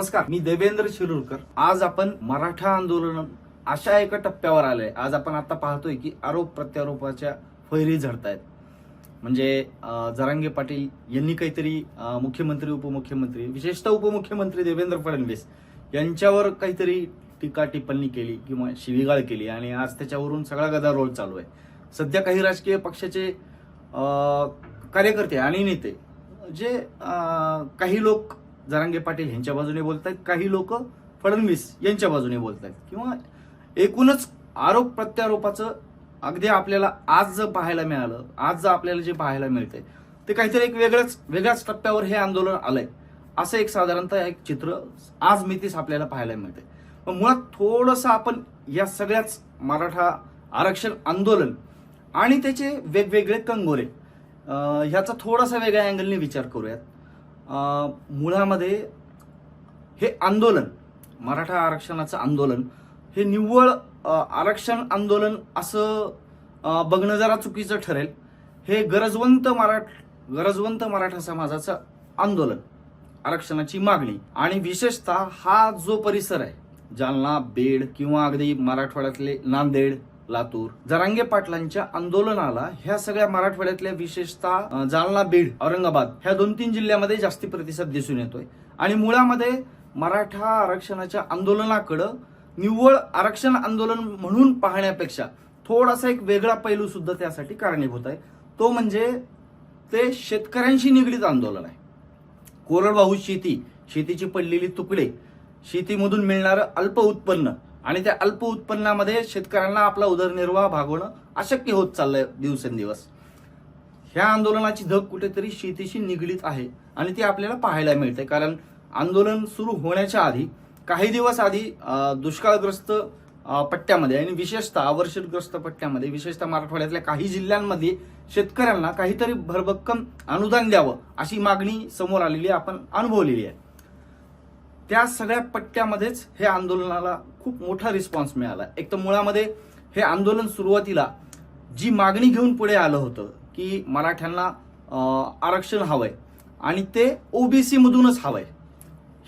नमस्कार मी देवेंद्र शिरूरकर. आज आपण मराठा आंदोलन अशा एका टप्प्यावर आलंय. आज आपण आता पाहतोय की आरोप प्रत्यारोपाच्या फैरी झडतायत. म्हणजे जरांगे पाटील यांनी काहीतरी मुख्यमंत्री उपमुख्यमंत्री विशेषतः उपमुख्यमंत्री देवेंद्र फडणवीस यांच्यावर काहीतरी टीका टिप्पणी केली किंवा शिवीगाळ केली आणि आज त्याच्यावरून सगळा गदारोळ चालू आहे. सध्या काही राजकीय पक्षाचे कार्यकर्ते आणि नेते जे काही लोक जरांगे पाटील यांच्या बाजूने बोलत आहेत काही लोक फडणवीस यांच्या बाजूने बोलत आहेत किंवा एकूणच आरोप प्रत्यारोपाचं अगदी आपल्याला आज जर पाहायला मिळालं आज जर आपल्याला जे पाहायला मिळतंय ते काहीतरी एक वेगळंच वेगळ्याच टप्प्यावर हे आंदोलन आलंय. असं एक साधारणतः एक चित्र आज मितीस आपल्याला पाहायला मिळते पण मुळात थोडंसं आपण या सगळ्याच मराठा आरक्षण आंदोलन आणि त्याचे वेगवेगळे कंगोरे ह्याचा थोडासा वेगळ्या अँगलने विचार करूयात. मुळामध्ये हे आंदोलन मराठा आरक्षणाचं आंदोलन हे निव्वळ आरक्षण आंदोलन असं बघणं जरा चुकीचं ठरेल. हे गरजवंत मराठ गरजवंत मराठा समाजाचं आंदोलन आरक्षणाची मागणी. आणि विशेषतः हा जो परिसर आहे जालना बेड किंवा अगदी मराठवाड्यातले नांदेड लातूर. जरांगे पाटलांच्या आंदोलनाला ह्या सगळ्या मराठवाड्यातल्या विशेषतः जालना बीड औरंगाबाद ह्या दोन तीन जिल्ह्यामध्ये जास्ती प्रतिसाद दिसून येतोय. आणि मुळामध्ये मराठा आरक्षणाच्या आंदोलनाकडं निव्वळ आरक्षण आंदोलन म्हणून पाहण्यापेक्षा थोडासा एक वेगळा पैलू सुद्धा त्यासाठी कारणीभूत आहे. तो म्हणजे ते शेतकऱ्यांशी निगडीत आंदोलन आहे. कोरडवाहू शेती शेतीची पडलेली तुकडे शेतीमधून मिळणारं अल्प उत्पन्न आणि त्या अल्प उत्पन्नामध्ये शेतकऱ्यांना आपला उदरनिर्वाह भागवणं अशक्य होत चाललंय दिवसेंदिवस. ह्या आंदोलनाची धग कुठेतरी शेतीशी निगडीत आहे आणि ती आपल्याला पाहायला मिळते. कारण आंदोलन सुरू होण्याच्या आधी काही दिवस आधी दुष्काळग्रस्त पट्ट्यामध्ये आणि विशेषतः अवर्षणग्रस्त पट्ट्यामध्ये विशेषतः मराठवाड्यातल्या काही जिल्ह्यांमध्ये शेतकऱ्यांना काहीतरी भरभक्कम अनुदान द्यावं अशी मागणी समोर आलेली आपण अनुभवलेली आहे. त्या सगळ्या पट्ट्यामध्येच हे आंदोलनाला खूप मोठा रिस्पॉन्स मिळाला. एक तर मुळामध्ये हे आंदोलन सुरुवातीला जी मागणी घेऊन पुढे आलं होतं की मराठ्यांना आरक्षण हवंय आणि ते ओबीसी मधूनच हवंय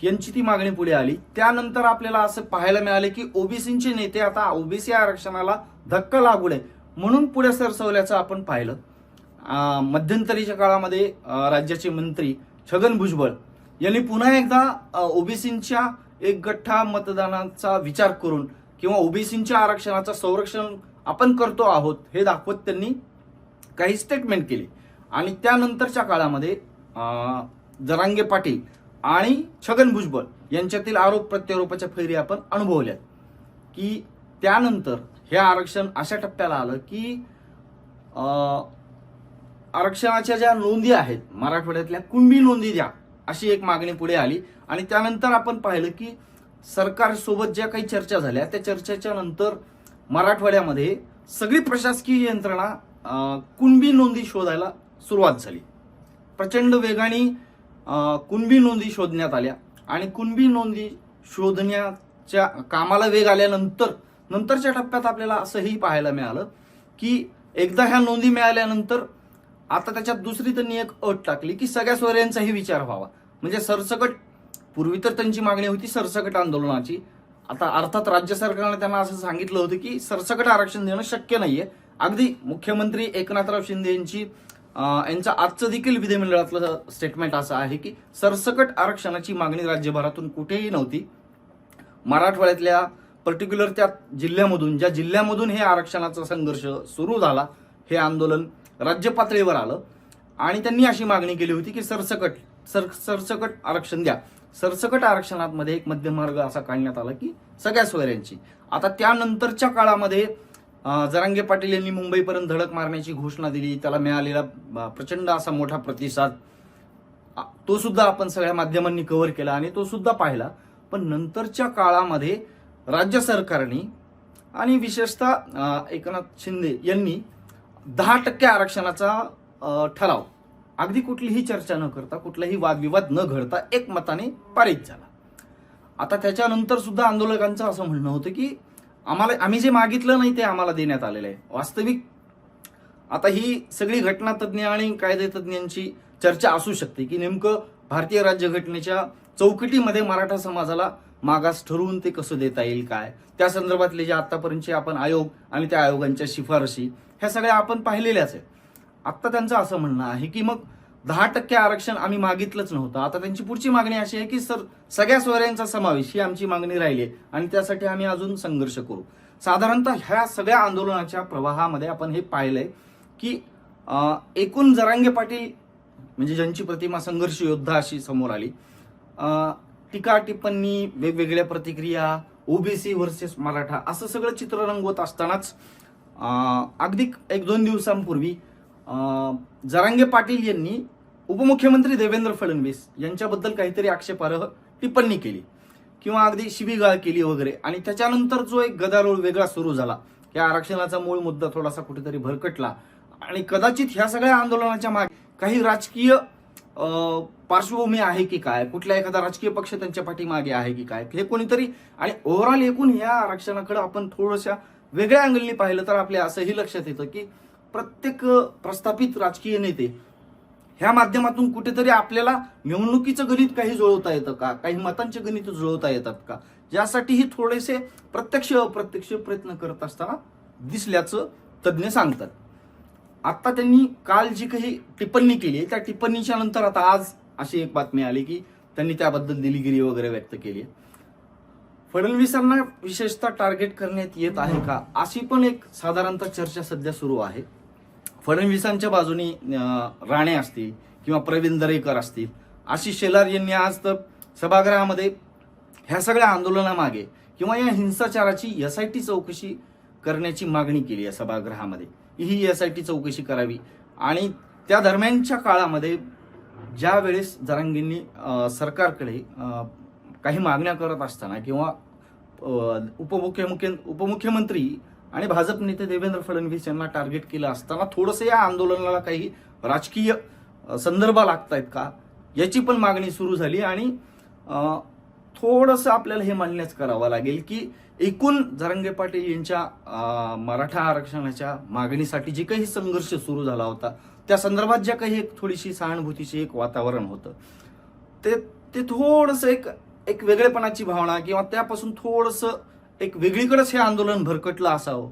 यांची ती मागणी पुढे आली. त्यानंतर आपल्याला असं पाहायला मिळाले की ओबीसीचे नेते आता ओबीसी आरक्षणाला धक्का लागू नये म्हणून पुढे सरसवल्याचं आपण पाहिलं. मध्यंतरीच्या काळामध्ये राज्याचे मंत्री छगन भुजबळ यांनी पुन्हा एकदा ओबीसींच्या एक गठ्ठा मतदानाचा विचार करून किंवा ओबीसींच्या आरक्षणाचं संरक्षण आपण करतो आहोत हे दाखवत त्यांनी काही स्टेटमेंट केली. आणि त्यानंतरच्या काळामध्ये जरांगे पाटील आणि छगन भुजबळ यांच्यातील आरोप प्रत्यारोपाच्या फैरी आपण अनुभवल्यात. की त्यानंतर हे आरक्षण अशा टप्प्याला आलं की आरक्षणाच्या ज्या नोंदी आहेत मराठवाड्यातल्या कुणबी नोंदी द्या अशी एक मागणी पुढे आली. आणि त्यानंतर आपण पाहिलं की सरकारसोबत ज्या काही चर्चा झाल्या त्या चर्चेच्या नंतर मराठवाड्यामध्ये सगळी प्रशासकीय यंत्रणा कुणबी नोंदी शोधायला सुरुवात झाली. प्रचंड वेगाने कुणबी नोंदी शोधण्यात आल्या. आणि कुणबी नोंदी शोधण्याच्या कामाला वेग आल्यानंतर नंतरच्या टप्प्यात आपल्याला असंही पाहायला मिळालं की एकदा ह्या नोंदी मिळाल्यानंतर आता त्याच्यात दुसरी त्यांनी एक अट टाकली की सगळ्या सोयऱ्यांचाही विचार व्हावा. म्हणजे सरसकट पूर्वी तर त्यांची मागणी होती सरसकट आंदोलनाची. आता अर्थात राज्य सरकारने त्यांना असं सांगितलं होतं की सरसकट आरक्षण देणं शक्य नाहीये. अगदी मुख्यमंत्री एकनाथराव शिंदे यांची यांचं आजचं देखील विधिमंडळातलं स्टेटमेंट असं आहे की सरसकट आरक्षणाची मागणी राज्यभरातून कुठेही नव्हती. मराठवाड्यातल्या पर्टिक्युलर त्या जिल्ह्यामधून ज्या जिल्ह्यामधून हे आरक्षणाचा संघर्ष सुरू झाला हे आंदोलन राज्य पातळीवर आलं. आणि त्यांनी अशी मागणी केली होती की सरसकट सर सरसकट आरक्षण द्या. सरसकट आरक्षणामध्ये एक मध्यमार्ग असा काढण्यात आला की सगळ्या सोयऱ्यांची. आता त्यानंतरच्या काळामध्ये जरांगे पाटील यांनी मुंबईपर्यंत धडक मारण्याची घोषणा दिली. त्याला मिळालेला प्रचंड असा मोठा प्रतिसाद तो सुद्धा आपण सगळ्या माध्यमांनी कव्हर केला आणि तो सुद्धा पाहिला. पण नंतरच्या काळामध्ये राज्य सरकारने आणि विशेषतः एकनाथ शिंदे यांनी दहा टक्के आरक्षणाचा ठराव. अगदी कुठलीही चर्चा न करता कुठलाही वादविवाद न घडता एक मताने पारित झाला. आता त्याच्यानंतर सुद्धा आंदोलकांचं असं म्हणणं होतं की आम्हाला आम्ही जे मागितलं नाही ते आम्हाला देण्यात आलेलं आहे. वास्तविक आता ही सगळी घटनातज्ञ आणि कायदेतज्ञांची चर्चा असू शकते की नेमकं भारतीय राज्यघटनेच्या चौकटीमध्ये मराठा समाजाला मागास ठरवून ते कसं देता येईल काय? त्या संदर्भातले जे आतापर्यंतचे आपण आयोग आणि त्या आयोगांच्या शिफारशी ह्या सगळ्या आपण पाहिलेल्याच आहेत. आत्ता त्यांचं असं म्हणणं आहे की मग दहा टक्के आरक्षण आम्ही मागितलंच नव्हतं. आता त्यांची पुढची मागणी अशी आहे की सर सगळ्या सोयऱ्यांचा समावेश ही आमची मागणी राहिली आहे आणि त्यासाठी आम्ही अजून संघर्ष करू. साधारणतः ह्या सगळ्या आंदोलनाच्या प्रवाहामध्ये आपण हे पाहिलंय की एकूण जरांगे पाटील म्हणजे ज्यांची प्रतिमा संघर्ष योद्धा अशी समोर आली टीका टिप्पणी वेगवेगळ्या प्रतिक्रिया ओबीसी व्हर्सेस मराठा असं सगळं चित्र रंगवत असतानाच अगदी एक दोन दिवसांपूर्वी जरांगे पाटील यांनी उपमुख्यमंत्री देवेंद्र फडणवीस यांच्याबद्दल काहीतरी आक्षेपार्ह टिप्पणी केली. किंवा अगदी शिबीगाळ केली वगैरे. आणि त्याच्यानंतर जो एक गदारोळ वेगळा सुरू झाला. या आरक्षणाचा मूळ मुद्दा थोडासा कुठेतरी भरकटला. आणि कदाचित ह्या सगळ्या आंदोलनाच्या मागे काही राजकीय पार्श्वभूमी आहे की काय? कुठला एखादा राजकीय पक्ष त्यांच्या पाठीमागे आहे की काय? हे कोणीतरी आणि ओव्हरऑल एकूण या आरक्षणाकडे आपण थोडशा वेगळ्या अँगलनी पाहिलं तर आपल्या असंही लक्षात येतं की प्रत्येक प्रस्थापित राजकीय नेते ह्या माध्यमातून कुठेतरी आपल्याला निवडणुकीचं गणित काही जुळवता येतं का? काही मतांचे गणित जुळवता येतात का? यासाठीही थोडेसे प्रत्यक्ष अप्रत्यक्ष प्रयत्न करत असताना दिसल्याचं तज्ज्ञ सांगतात. आता त्यांनी काल जी काही टिप्पणी केली त्या टिप्पणीच्या नंतर आता आज अशी एक बातमी आली की त्यांनी त्याबद्दल दिलगिरी वगैरे व्यक्त केली आहे. फडणवीसांना विशेषतः टार्गेट करण्यात येत आहे का अशी पण एक साधारणतः चर्चा सध्या सुरू आहे फडणवीसांच्या बाजूनी राणे असतील किंवा प्रवीण दरेकर असतील आशिष शेलार यांनी आज तर सभागृहामध्ये ह्या सगळ्या आंदोलनामागे किंवा या हिंसाचाराची एस आय टी चौकशी करण्याची मागणी केली आहे सभागृहामध्ये ही एस आय टी चौकशी करावी. आणि त्या दरम्यानच्या काळामध्ये ज्या वेळेस जरांगींनी सरकारकडे काही मागण्या करत असताना किंवा उपमुख्यमुख्य उपमुख्यमंत्री आणि भाजप नेते देवेंद्र फडणवीस यांना टार्गेट केलं असताना थोडंसं या आंदोलनाला काही राजकीय संदर्भ लागत आहेत का? याची पण मागणी सुरू झाली आणि थोडंसं आपल्याला हे मान्यच करावं लागेल की एकूण जरंगे पाटील यांच्या मराठा आरक्षणाच्या मागणीसाठी जे काही संघर्ष सुरू झाला होता त्या संदर्भात ज्या काही एक थोडीशी सहानुभूतीची एक वातावरण होतं ते ते थोडंसं एक एक वेगळेपणाची भावना किंवा त्यापासून थोडंसं एक वेगळीकडेच हे आंदोलन भरकटलं असावं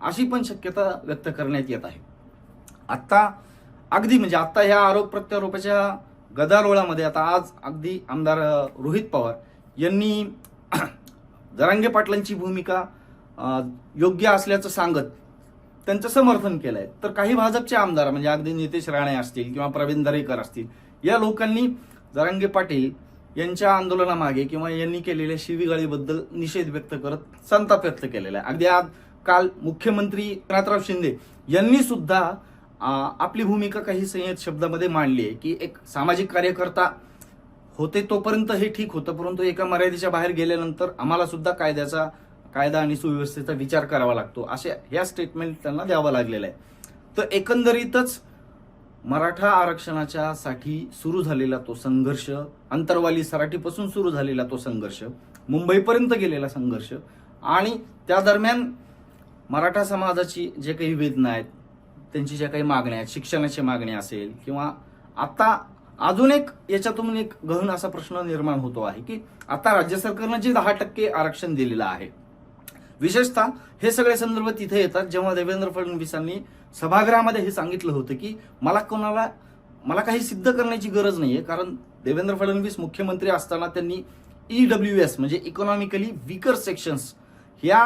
अशी पण शक्यता व्यक्त करण्यात येत आहे. आत्ता अगदी म्हणजे आत्ता ह्या आरोप प्रत्यारोपाच्या गदारोळामध्ये आता आज अगदी आमदार रोहित पवार यांनी जरांगे पाटलांची भूमिका योग्य असल्याचं सांगत त्यांचं समर्थन केलं आहे तर काही भाजपचे आमदार म्हणजे अगदी नितेश राणे असतील किंवा प्रवीण दरेकर असतील या लोकांनी जरांगे पाटील यांच्या आंदोलनामागे किंवा यांनी केलेल्या शिवीगाळीबद्दल निषेध व्यक्त करत संताप व्यक्त केलेला आहे. अगदी आज काल मुख्यमंत्री एकनाथराव शिंदे यांनी सुद्धा आपली भूमिका काही संयत शब्दामध्ये मांडली आहे की एक सामाजिक कार्यकर्ता होते तोपर्यंत हे ठीक होतं परंतु एका मर्यादेच्या बाहेर गेल्यानंतर आम्हाला सुद्धा कायद्याचा कायदा आणि सुव्यवस्थेचा विचार करावा लागतो. असे ह्या स्टेटमेंट त्यांना द्यावं लागलेलं आहे. तर एकंदरीतच मराठा आरक्षणाच्या साठी सुरू झालेला तो संघर्ष अंतरवाली सराटीपासून सुरू झालेला तो संघर्ष मुंबईपर्यंत गेलेला संघर्ष आणि त्या दरम्यान मराठा समाजाची जे काही वेदना आहेत त्यांची ज्या काही मागण्या आहेत शिक्षणाची मागणी असेल किंवा आता अजून एक याच्यातून एक गहन असा प्रश्न निर्माण होतो आहे की आता राज्य सरकारनं जे दहा टक्के आरक्षण दिलेलं आहे विशेषतः हे सगळे संदर्भ तिथे येतात. जेव्हा देवेंद्र फडणवीसांनी सभागृहामध्ये हे सांगितलं होतं की मला कोणाला मला काही सिद्ध करण्याची गरज नाहीये कारण देवेंद्र फडणवीस मुख्यमंत्री असताना त्यांनी ई डब्ल्यू एस म्हणजे इकॉनॉमिकली विकर सेक्शन्स या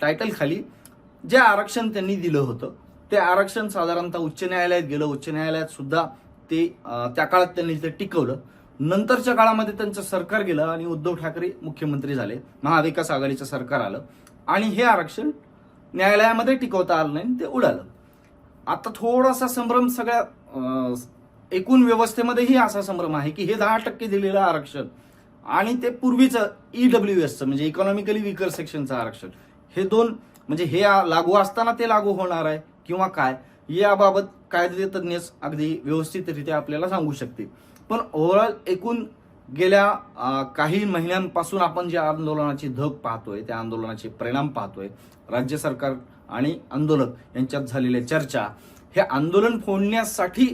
टायटलखाली जे आरक्षण त्यांनी दिलं होतं ते आरक्षण साधारणतः उच्च न्यायालयात गेलं. उच्च न्यायालयात सुद्धा ते त्या काळात त्यांनी ते टिकवलं. नंतरच्या काळामध्ये त्यांचं सरकार गेलं आणि उद्धव ठाकरे मुख्यमंत्री झाले. महाविकास आघाडीचं सरकार आलं. आणि हे आरक्षण न्यायालयामध्ये टिकवता आलं नाही ते उडालं. आता थोडासा संभ्रम सगळ्या एकूण व्यवस्थेमध्येही असा संभ्रम आहे की हे दहा टक्के दिलेलं आरक्षण आणि ते पूर्वीचं ईडब्ल्यू एसचं म्हणजे इकॉनॉमिकली विकर सेक्शनचं आरक्षण. हे दोन म्हणजे हे लागू असताना ते लागू होणार आहे किंवा काय? याबाबत कायदे तज्ज्ञ अगदी व्यवस्थितरित्या आपल्याला सांगू शकते पण ओव्हरऑल एकूण गेल्या काही महिन्यांपासून आपण जे आंदोलनाची धग पाहतोय त्या आंदोलनाचे परिणाम पाहतोय राज्य सरकार आणि आंदोलक यांच्यात झालेल्या चर्चा हे आंदोलन फोडण्यासाठी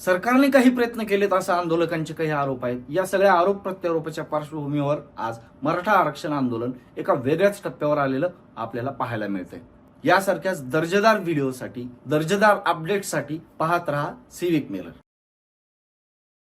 सरकारने काही प्रयत्न केलेत असं आंदोलकांचे काही आरोप आहेत. या सगळ्या आरोप प्रत्यारोपाच्या पार्श्वभूमीवर आज मराठा आरक्षण आंदोलन एका वेगळ्याच टप्प्यावर आलेलं आपल्याला पाहायला मिळतंय. यासारख्याच दर्जेदार व्हिडिओसाठी दर्जेदार अपडेटसाठी पाहत रहा सिविक मेलर